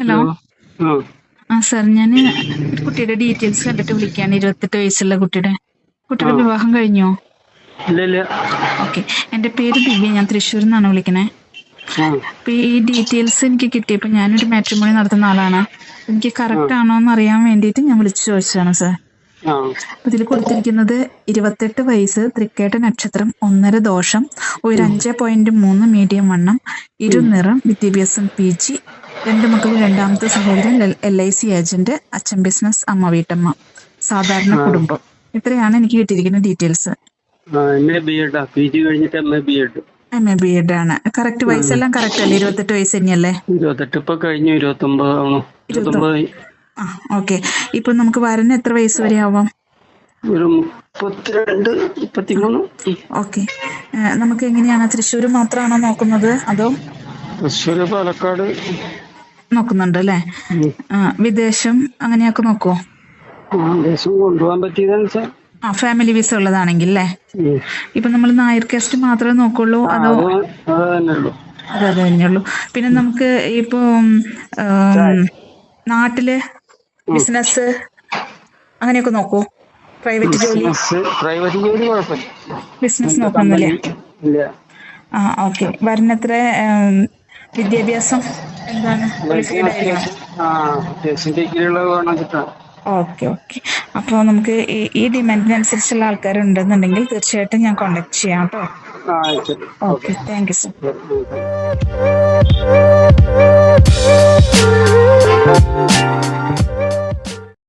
Hello? ആ sir ഞാൻ കുട്ടിയുടെ ഡീറ്റെയിൽസ് കണ്ടിട്ട് വിളിക്കാണ്. ഇരുപത്തെട്ട് വയസ്സുള്ള കുട്ടിയുടെ. കുട്ടിയുടെ വിവാഹം കഴിഞ്ഞോ? ഓക്കെ. എന്റെ പേര് ദിവ്യ. ഞാൻ തൃശ്ശൂരിൽ നിന്നാണ് വിളിക്കണേ. അപ്പൊ ഈ ഡീറ്റെയിൽസ് എനിക്ക് കിട്ടിയപ്പോ ഞാനൊരു മാട്രിമോണി നടത്തുന്ന ആളാണ്. എനിക്ക് കറക്റ്റ് ആണോ എന്ന് അറിയാൻ വേണ്ടിയിട്ട് ഞാൻ വിളിച്ചു ചോദിച്ചതാണ് സാർ. ഇതിൽ കൊടുത്തിരിക്കുന്നത് ഇരുപത്തെട്ട് വയസ്സ് തൃക്കേട്ട നക്ഷത്രം ഒന്നര ദോഷം ഒരു അഞ്ച് പോയിന്റ് മൂന്ന് മീഡിയം വണ്ണം ഇരുനിറം വിദ്യാഭ്യാസം പി ജി രണ്ട് മക്കൾ രണ്ടാമത്തെ സഹോദരൻ എൽ ഐ സി ഏജന്റ് അച്ഛൻ ബിസിനസ് അമ്മ വീട്ടമ്മ. സാധാരണ കുടുംബം. ഇത്രയാണ് എനിക്ക് കിട്ടിയിരിക്കുന്ന ഡീറ്റെയിൽസ്. പി ജി കഴിഞ്ഞിട്ട് M A B Ed. M A B Ed ആണ്. കറക്റ്റ് വയസ്സ് എല്ലാം കറക്റ്റ് അല്ലേ? ഇരുപത്തെട്ട് വയസ്സ് തന്നെയല്ലേ? ഇരുപത്തെട്ട് ഇപ്പൊ കഴിഞ്ഞു ഇരുപത്തൊമ്പത് ഓക്കെ. ഇപ്പൊ നമുക്ക് വരണ എത്ര വയസ്സ് വരെ ആവാം? ഒരു മുപ്പത്തിരണ്ട് മുപ്പത്തിമൂന്ന്. ഓക്കെ. നമുക്ക് എങ്ങനെയാണ്? തൃശ്ശൂർ മാത്രമാണോ നോക്കുന്നത്? അതോ? തൃശ്ശൂർ പാലക്കാട് നോക്കുന്നുണ്ട് അല്ലെ വിദേശം അങ്ങനെയൊക്കെ നോക്കുവോ? ആ ദേശം കൊണ്ടുപോകാൻ പറ്റിയതാണ് ആ ഫാമിലി വിസ ഉള്ളതാണെങ്കിൽ അല്ലേ. ഇപ്പൊ നമ്മൾ നായർ കാസ്റ്റ് മാത്രമേ നോക്കുള്ളൂ അതോ അതെ അത് തന്നെയുള്ളൂ പിന്നെ നമുക്ക് ഇപ്പോ നാട്ടിൽ ബിസിനസ് അങ്ങനെയൊക്കെ നോക്കൂ പ്രൈവറ്റ് ജോലി? പ്രൈവറ്റ് ജോലി ബിസിനസ് നോക്കുന്നില്ല. ആ ഓക്കെ. വരുന്നത്ര വിദ്യാഭ്യാസം? അത്യാവശ്യം ഡിഗ്രിയുള്ള വേണം കിട്ടാൻ ഓക്കെ ഓക്കെ. അപ്പോൾ നമുക്ക് ഈ- ഡിമാൻഡിനനുസരിച്ചുള്ള ആൾക്കാരുണ്ടെന്നുണ്ടെങ്കിൽ തീർച്ചയായിട്ടും ഞാൻ കോണ്ടാക്ട് ചെയ്യാം കേട്ടോ. Okay thank you sir